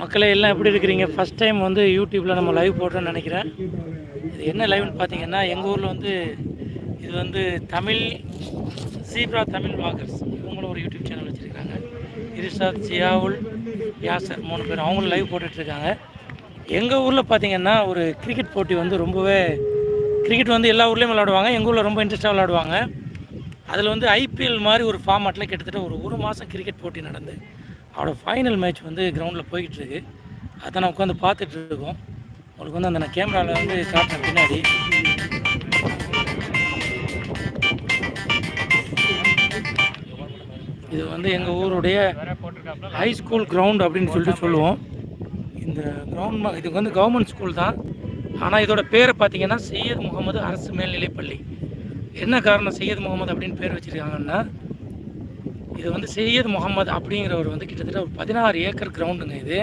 மக்களே எல்லாம் எப்படி இருக்கிறீங்க? ஃபஸ்ட் டைம் வந்து யூடியூப்பில் நம்ம லைவ் போடுறோன்னு நினைக்கிறேன். இது என்ன லைவ்னு பார்த்தீங்கன்னா எங்கள் ஊரில் வந்து இது வந்து தமிழ் சீப்ரா தமிழ் வாக்கர்ஸ் இவங்களும் ஒரு யூடியூப் சேனல் வச்சுருக்காங்க. இரிஷாத் சியாவுல் யாசர் மூணு பேர். அவங்களும் லைவ் போட்டுட்ருக்காங்க. எங்கள் ஊரில் பார்த்தீங்கன்னா ஒரு கிரிக்கெட் போட்டி வந்து ரொம்பவே கிரிக்கெட் வந்து எல்லா ஊர்லேயும் விளாடுவாங்க எங்கள் ஊரில் ரொம்ப இன்ட்ரெஸ்ட்டாக விளாடுவாங்க அதில் வந்து ஐபிஎல் மாதிரி ஒரு ஃபார்மேட்டில் கிட்டத்தட்ட ஒரு ஒரு மாதம் கிரிக்கெட் போட்டி நடந்து அவரோட ஃபைனல் மேட்ச் வந்து கிரவுண்டில் போய்கிட்டு இருக்கு. அதை நான் உட்காந்து பார்த்துட்டு இருக்கோம். உங்களுக்கு வந்து அந்த நான் கேமராவில் வந்து காட்டுறேன் பின்னாடி. இது வந்து எங்கள் ஊருடைய ஹை ஸ்கூல் கிரவுண்ட் அப்படின்னு சொல்லிட்டு சொல்லுவோம். இந்த கிரவுண்ட் இதுக்கு வந்து கவர்மெண்ட் ஸ்கூல் தான். ஆனால் இதோட பேரை பார்த்தீங்கன்னா சையத் முகமது அரசு மேல்நிலைப்பள்ளி. என்ன காரணம் சையத் முகமது அப்படின்னு பேர் வச்சுருக்காங்கன்னா இது வந்து சையத் முகமது அப்படிங்கிறவர் வந்து கிட்டத்தட்ட ஒரு பதினாறு ஏக்கர் கிரவுண்டுங்க இது.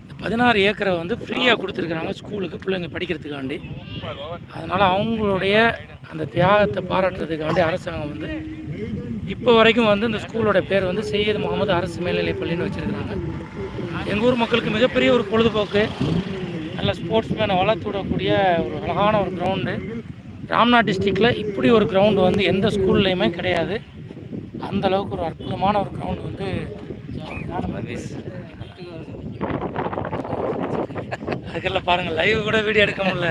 இந்த பதினாறு ஏக்கரை வந்து ஃப்ரீயாக கொடுத்துருக்குறாங்க ஸ்கூலுக்கு பிள்ளைங்க படிக்கிறதுக்காண்டி. அதனால் அவங்களுடைய அந்த தியாகத்தை பாராட்டுறதுக்காண்டி அரசாங்கம் வந்து இப்போ வரைக்கும் வந்து இந்த ஸ்கூலோட பேர் வந்து செய்யது முகமது அரசு மேல்நிலை பள்ளின்னு வச்சுருக்குறாங்க. எங்கள் ஊர் மக்களுக்கு மிகப்பெரிய ஒரு பொழுதுபோக்கு நல்ல ஸ்போர்ட்ஸ் மேனை வளர்த்து விடக்கூடிய ஒரு அழகான ஒரு கிரவுண்டு ராம்நாத் டிஸ்ட்ரிக்டில் இப்படி ஒரு கிரவுண்டு வந்து எந்த ஸ்கூல்லையுமே கிடையாது. அந்த அளவுக்கு ஒரு அற்புதமான ஒரு கிரவுண்ட் வந்து அதுக்கெல்லாம் பாருங்கள் லைவ் கூட வீடியோ எடுக்க முடியல.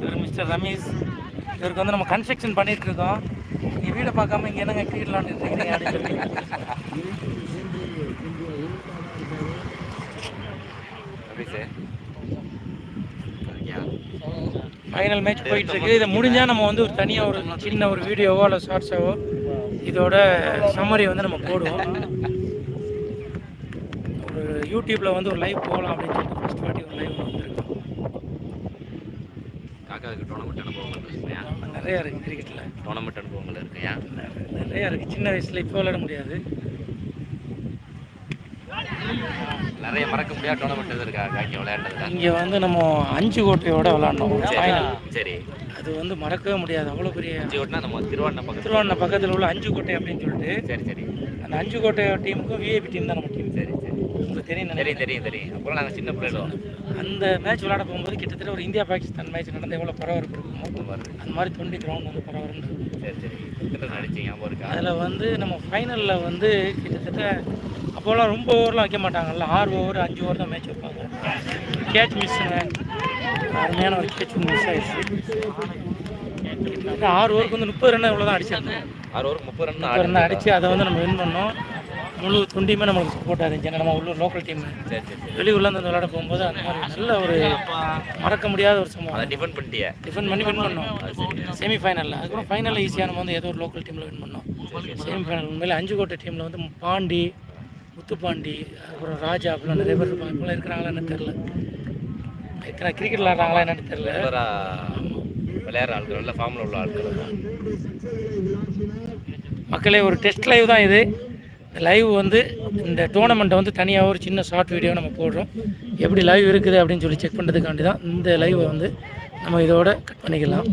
இவர் மிஸ்டர் ரமேஷ். இவருக்கு வந்து நம்ம கன்ஸ்ட்ரக்ஷன் பண்ணிட்டு இருக்கோம். நீ வீடை பார்க்காம இங்கே என்னங்க கிரிக்கெட் விளாண்டுட்டு இருக்கீங்க அப்படின்னு ஃபைனல் மேட்ச் போயிட்டு இருக்கு இதை முடிஞ்சா நம்ம வந்து ஒரு தனியாக ஒரு சின்ன ஒரு வீடியோவோ இல்லை ஷார்ட்ஸாவோ இதோட சம்மரி வந்து நம்ம போடுவோம். ஒரு யூடியூப்ல வந்து ஒரு லைவ் போகலாம் அப்படின்னு சொல்லிட்டு ஃபர்ஸ்ட் வாட்டி ஒரு லைவ் வந்துருக்கோம் காக்காவுக்கு டோர்னமெண்ட் அனுபவங்கள் இருக்குயா? நிறையா இருக்கு கிரிக்கெட்ல டோர்னமெண்ட் அனுபவங்கள் இருக்குயா? நிறையா இருக்கு. சின்ன வயசுல இப்போ விளையாட முடியாது. நிறைய மறக்க முடியாத டோர்னமெண்ட் எது இருக்கா? காக்கி விளையாடுறதுல இங்க வந்து நம்ம அஞ்சு கோட்டையோட ஃபைனல் சரி. அது வந்து மறக்கவே முடியாது. அவ்வளோ பெரிய அஞ்சு ஓட்டினா நம்ம திருவாண்ணா பக்கத்தில். திருவாண்ணா பக்கத்தில் உள்ள அஞ்சு கோட்டை அப்படின்னு சொல்லிட்டு சரி சரி. அந்த அஞ்சு கோட்டை டீமுக்கும் விஐபி டீம் தான் நம்ம டீம். சரி சரி. உங்களுக்கு தெரியும் தெரியும். தெரியும் தெரியும். அப்புறம் நாங்கள் சின்ன பிள்ளைகள். அந்த மேட்ச் விளையாட போகும்போது கிட்டத்தட்ட ஒரு இந்தியா பாகிஸ்தான் மேட்ச் நடந்த எவ்வளோ பரபரப்பு இருக்குமோ அந்த மாதிரி தொண்டி கிரவுண்ட் வந்து பரபரப்பு. சரி சரி. நடிச்சு ஞாபகம் இருக்கா? அதில் வந்து நம்ம ஃபைனலில் வந்து கிட்டத்தட்ட அப்போல்லாம் ரொம்ப ஓவர்லாம் வைக்க மாட்டாங்கல்ல. ஆறு ஓவர் அஞ்சு ஓவர் தான் மேட்ச் வைப்பாங்க. கேட்ச் மிஸ்ஸுங்க அருமையான ஒரு கேட்ச் மிஸ் ஆயிடுச்சு. ஆறு ஓவருக்கு வந்து முப்பது ரன் இவ்வளோ தான் அடிச்சிருந்தோம் ஆறு ஓவர் முப்பது ரன் முப்பது ரன் அடித்து அதை வந்து நம்ம வின் பண்ணோம். முழு தொண்டியுமே நம்மளுக்கு சப்போர்ட்டாக இருந்துச்சு. நம்ம உள்ளூர் லோக்கல் டீம் வெளியூர்ல இருந்து விளையாட போகும்போது அந்த மாதிரி நல்ல ஒரு மறக்க முடியாத ஒரு சம்பவம். அதை டிஃபெண்ட் பண்ணிட்டியே. டிஃபெண்ட் பண்ணி வின் பண்ணோம். செமி ஃபைனலில் அதுக்கப்புறம் ஃபைனலில் ஈஸியாக நம்ம வந்து ஏதோ ஒரு லோக்கல் டீமில் வின் பண்ணோம். செமி ஃபைனல் உண்மையில அஞ்சு கோட்டை டீமில் வந்து பாண்டி முத்துப்பாண்டி அப்புறம் ராஜா அப்படிலாம் நிறைய பேர் இருப்பாங்க. இப்போலாம் இருக்கிறாங்களா என்னன்னு தெரில எத்தனை கிரிக்கெட் விளாட்றாங்களா என்னன்னு தெரில விளையாடுற ஆட்கள் நல்ல ஃபார்மில் உள்ள ஆட்கள் மக்களே ஒரு டெஸ்ட் லைவ் தான் இது. இந்த லைவ் வந்து இந்த டோர்னமெண்ட்டை வந்து தனியாக ஒரு சின்ன ஷார்ட் வீடியோ நம்ம போடுறோம். எப்படி லைவ் இருக்குது அப்படின்னு சொல்லி செக் பண்ணுறதுக்காண்டி தான் இந்த லைவை வந்து நம்ம இதோட கட் பண்ணிக்கலாம்.